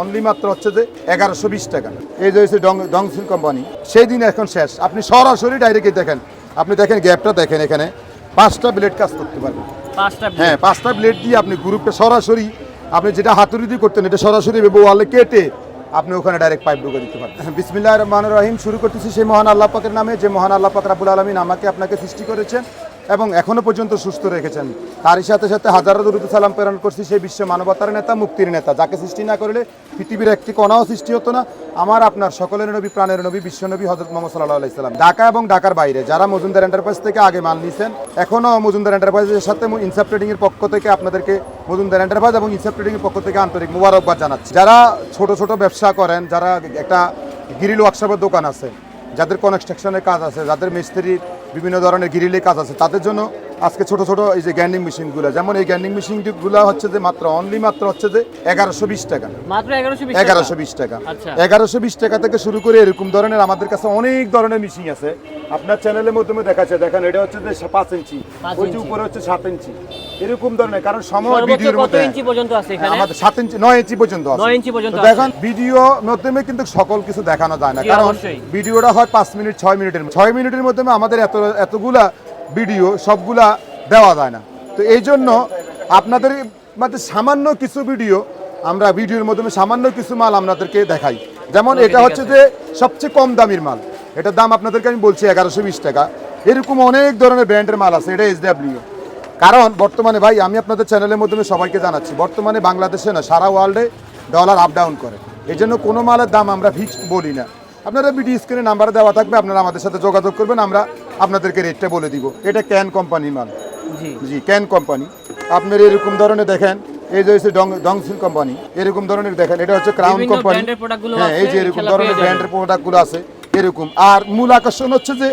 Only মাত্র হচ্ছে যে এগারোশো বিশ টাকা। এই যে হচ্ছে ডং ডংসিন কোম্পানি সেই দিন এখন শেষ। আপনি সরাসরি ডাইরেক্টই দেখেন আপনি দেখেন গ্যাপটা দেখেন এখানে। পাঁচটা ব্লেড কাজ করতে পারবেন। পাঁচটা হ্যাঁ পাঁচটা ব্লেড দিয়ে আপনি গ্রুপটা সরাসরি আপনি যেটা হাতুড়ি দিয়ে করতেন এটা সরাসরি ওয়ালে কেটে আপনি ওখানে ডাইরেক্ট পাইপ ঢুকে দিতে পারেন বিসমিল্লাহ রহমান রহিম শুরু করতেছি সেই মহান আল্লাহ পাকের নামে। যে মহান আল্লাহ পাক রাবুল আলমিন আমাকে আপনাকে সৃষ্টি করেছেন এবং এখনও পর্যন্ত সুস্থ রেখেছেন। তারই সাথে সাথে হাজারো দরুদ সালাম প্রেরণ করছি সেই বিশ্ব মানবতার নেতা, মুক্তির নেতা। যাকে সৃষ্টি না করলে পৃথিবীর একটি কণাও সৃষ্টি হতো না। আমার, আপনার সকলের নবী, প্রাণের নবী, বিশ্ব নবী হজরত মোহাম্মদ সাল্লাহ আলাইসালাম ঢাকা এবং ঢাকার বাইরে যারা মজুমদার এন্টারপ্রাইজ থেকে আগে মাল নিয়েছেন এখনও মজুমদার এন্টারপ্রাইজের সাথে ইনসাপ ট্রেডিংয়ের পক্ষ থেকে আপনাদেরকে মজুমদার এন্টারপ্রাইজ এবং ইনসাপ ট্রেডিং এর পক্ষ থেকে আন্তরিক মুবারকবাদ জানাচ্ছি। যারা ছোট ছোট ব্যবসা করেন, যারা একটা গিরিল ওয়ার্কশপের দোকান আছে, যাদের কনস্ট্রাকশনের কাজ আছে, যাদের মিস্ত্রির বিভিন্ন ধরনের গ্রিলের কাজ আছে। তাদের জন্য আজকে ছোট ছোট এই যে গ্যান্ডিং মেশিনগুলো যেমন এই গ্যান্ডিং মেশিনগুলো হচ্ছে যে মাত্র অনলি মাত্র হচ্ছে যে এগারোশো বিশ টাকা। মাত্র এগারোশো বিশ টাকা? আচ্ছা। এগারোশো বিশ টাকা থেকে শুরু করে এরকম ধরনের আমাদের কাছে অনেক ধরনের মেশিন আছে। আপনার চ্যানেলের মাধ্যমে দেখাচ্ছে দেখেন এটা হচ্ছে যে পাঁচ ইঞ্চি। ওই যে উপরে হচ্ছে সাত ইঞ্চি। এরকম ধরনের কারণ সময় ভিডিওর মধ্যে ইঞ্চি পর্যন্ত আছে এখানে? আমাদের সাত ইঞ্চি নয় ইঞ্চি পর্যন্ত আছে। নয় ইঞ্চি পর্যন্ত দেখেন ভিডিও মাধ্যমে কিন্তু সকল কিছু দেখানো যায় না। কারণ ভিডিওটা হয় পাঁচ মিনিট ছয় মিনিটের ছয় মিনিটের মধ্যে আমাদের এত এতগুলা ভিডিও সবগুলা দেওয়া যায় না। তো এই জন্য আপনাদের মধ্যে সামান্য কিছু ভিডিও আমরা ভিডিওর মাধ্যমে সামান্য কিছু মাল আপনাদেরকে দেখাই। যেমন এটা হচ্ছে যে সবচেয়ে কম দামির মাল। এটার দাম আপনাদেরকে আমি বলছি এগারোশো বিশ টাকা। এরকম অনেক ধরনের ব্র্যান্ডের মাল আছে এটা এস এসডাব্লিউ কারণ বর্তমানে ভাই আমি আপনাদের চ্যানেলের মাধ্যমে সবাইকে জানাচ্ছি বর্তমানে বাংলাদেশে না সারা ওয়ার্ল্ডে ডলার আপ ডাউন করে। এই জন্য কোনো মালের দাম আমরা ফিক্সড বলি না। আপনারা ভিডিও স্ক্রিনে নাম্বার দেওয়া থাকবে আপনারা আমাদের সাথে যোগাযোগ করবেন আমরা আপনাদেরকে রেটটা বলে দিব। এটা ক্যান কোম্পানির মাল। জি। জি ক্যান কোম্পানি আপনার এরকম ধরনের দেখেন এই যে হচ্ছে ডং ডংসিন কোম্পানি এরকম ধরনের দেখেন এটা হচ্ছে ক্রাউন কোম্পানি হ্যাঁ এই যে এরকম ধরনের ব্র্যান্ডের প্রোডাক্টগুলো আছে এরকম। আর মূল আকর্ষণ হচ্ছে যে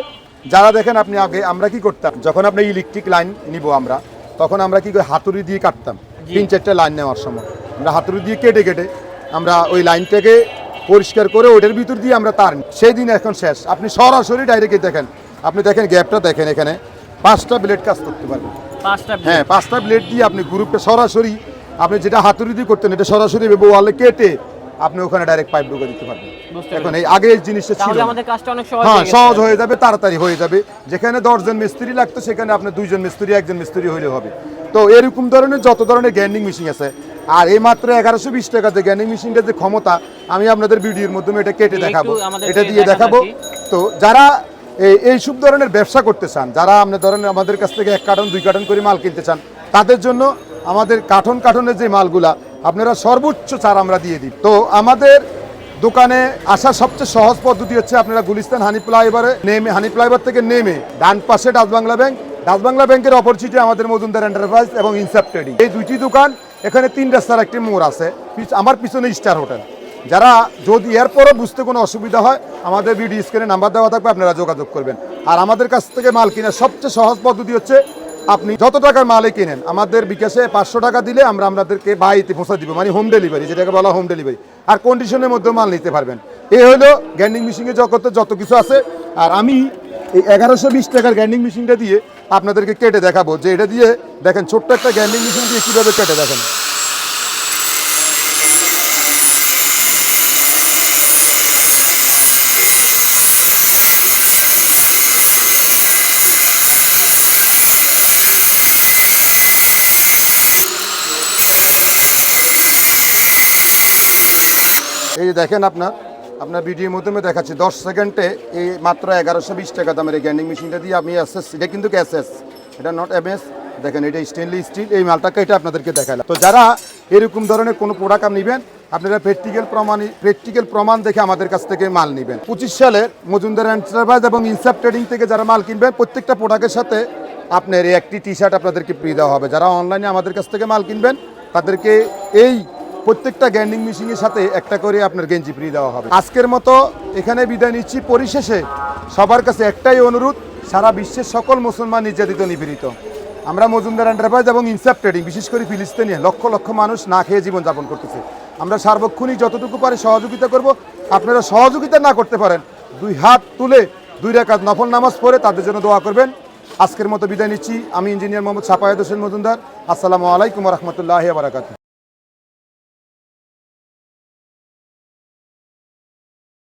যারা দেখেন আপনি আগে আমরা কি করতাম যখন আপনি ইলেকট্রিক লাইন নিব আমরা তখন আমরা কি করি হাতুড়ি দিয়ে কাটতাম তিন চারটা লাইন নেওয়ার সময়। আমরা হাতুড়ি দিয়ে কেটে কেটে আমরা ওই লাইনটাকে পরিষ্কার করে ওটার ভিতর দিয়ে আমরা তার। সেই দিন এখন শেষ। আপনি সরাসরি ডাইরেক্টলি দেখেন। আপনি দেখেন গ্যাপটা দেখেন এখানে। পাঁচটা ব্লেড কাজ করতে পারবেন পাঁচটা হ্যাঁ পাঁচটা ব্লেড দিয়ে আপনি গ্রুপটা সরাসরি আপনি যেটা হাতুড়ি দিয়ে করতেন এটা সরাসরি ওয়ালে কেটে আপনি ওখানে ডাইরেক্ট পাইপ ঢুকে দিতে পারবেন। এখন এই আগে এই জিনিসটা ছিল আমাদের কাজটা অনেক সহজ হ্যাঁ সহজ হয়ে যাবে তাড়াতাড়ি হয়ে যাবে। যেখানে দশজন মিস্ত্রি লাগতো সেখানে আপনার দুইজন মিস্ত্রি একজন মিস্ত্রি হইলে হবে। তো এরকম ধরনের যত ধরনের গ্যান্ডিং মেশিন আছে আর এই মাত্র এগারোশো বিশ টাকা যে গ্যান্ডিং মেশিনটার যে ক্ষমতা আমি আপনাদের ভিডিওর মাধ্যমে এটা কেটে দেখাবো। এটা দিয়ে দেখাবো। তো যারা এই এইসব ধরনের ব্যবসা করতে চান যারা আপনার ধরেন আমাদের কাছ থেকে এক কার্টন দুই কার্টন করে মাল কিনতে চান তাদের জন্য আমাদের কার্টন কার্টনের যে মালগুলা আপনারা সর্বোচ্চ চার আমরা দিয়ে দিই। তো আমাদের দোকানে আসার সবচেয়ে সহজ পদ্ধতি হচ্ছে আপনারা গুলিস্তান হানি ফ্লাইওভারে নেমে হানি ফ্লাইওভার থেকে নেমে ডান পাশে Dutch Bangla bank Dutch Bangla ব্যাংকের অপরচিটে আমাদের মজুমদার এন্টারপ্রাইজ এবং ইনসাপ ট্রেডিং এই দুইটি দোকান এখানে তিন রাস্তার একটি মোড় আছে। আমার পিছনে স্টার হোটেল। যারা যদি এরপরও বুঝতে কোনো অসুবিধা হয়, আমাদের ভিডিও স্ক্রিনে নাম্বার দেওয়া থাকবে, আপনারা যোগাযোগ করবেন। আর আমাদের কাছ থেকে মাল কেনার সবচেয়ে সহজ পদ্ধতি হচ্ছে, আপনি যত টাকার মালই কিনেন, আমাদের বিকাশে পাঁচশো টাকা দিলে আমরা আপনাদেরকে বাড়িতে পৌঁছে দিব মানে হোম ডেলিভারি যেটাকে বলা হোম ডেলিভারি আর কন্ডিশনের মধ্যে মাল নিতে পারবেন। এই হলো গ্যান্ডিং মেশিনের জগতে যত কিছু আছে, আর আমি এই এগারোশো বিশ টাকার গ্যান্ডিং মেশিনটা দিয়ে আপনাদেরকে কেটে দেখাবো যে এটা দিয়ে দেখেন ছোট্ট একটা গ্যান্ডিং মেশিন দিয়ে কীভাবে কেটে দেখেন। এই যে দেখেন আপনার আপনার ভিডিওর মাধ্যমে দেখাচ্ছি। দশ সেকেন্ডে এই মাত্র এগারোশো বিশ টাকা দামের এই গ্যান্ডিং মেশিনটা দিয়ে আমি এসএস, এটা কিন্তু এসএস এটা নট এমএস দেখেন এটা স্টেনলি স্টিল এই মালটাকে এটা আপনাদেরকে দেখালাম। তো যারা এরকম ধরনের কোনো প্রোডাক্ট আপনি নেবেন, আপনারা প্র্যাকটিক্যাল প্রমাণ প্র্যাকটিক্যাল প্রমাণ দেখে আমাদের কাছ থেকে মাল নেবেন। পঁচিশ সালের মজুমদার এন্টারপ্রাইজ এবং ইনসাপ ট্রেডিং থেকে যারা মাল কিনবেন, প্রত্যেকটা প্রোডাক্টের সাথে আপনার একটি টি শার্ট আপনাদেরকে ফ্রি দেওয়া হবে। যারা অনলাইনে আমাদের কাছ থেকে মাল কিনবেন, তাদেরকে এই প্রত্যেকটা গ্যান্ডিং মেশিনের সাথে একটা করে আপনার গেঞ্জি ফ্রি দেওয়া হবে। আজকের মতো এখানে বিদায় নিচ্ছি। পরিশেষে সবার কাছে একটাই অনুরোধ, সারা বিশ্বের সকল মুসলমান নির্যাতিত, নিপীড়িত। আমরা মজুমদার এন্টারপ্রাইজ এবং ইনসাপ ট্রেডিং বিশেষ করে ফিলিস্তিনে লক্ষ লক্ষ মানুষ না খেয়ে জীবনযাপন করতেছে। আমরা সার্বক্ষণিক যতটুকু পারি সহযোগিতা করব। আপনারা সহযোগিতা না করতে পারেন, দুই হাত তুলে দুই রেখাত নফল নামাজ পড়ে তাদের জন্য দোয়া করবেন। আজকের মতো বিদায় নিচ্ছি। আমি ইঞ্জিনিয়ার মোহাম্মদ সাপায়ত হোসেন মজুমদার। আসসালামু আলাইকুম রহমতুল্লাহ বারাকাতু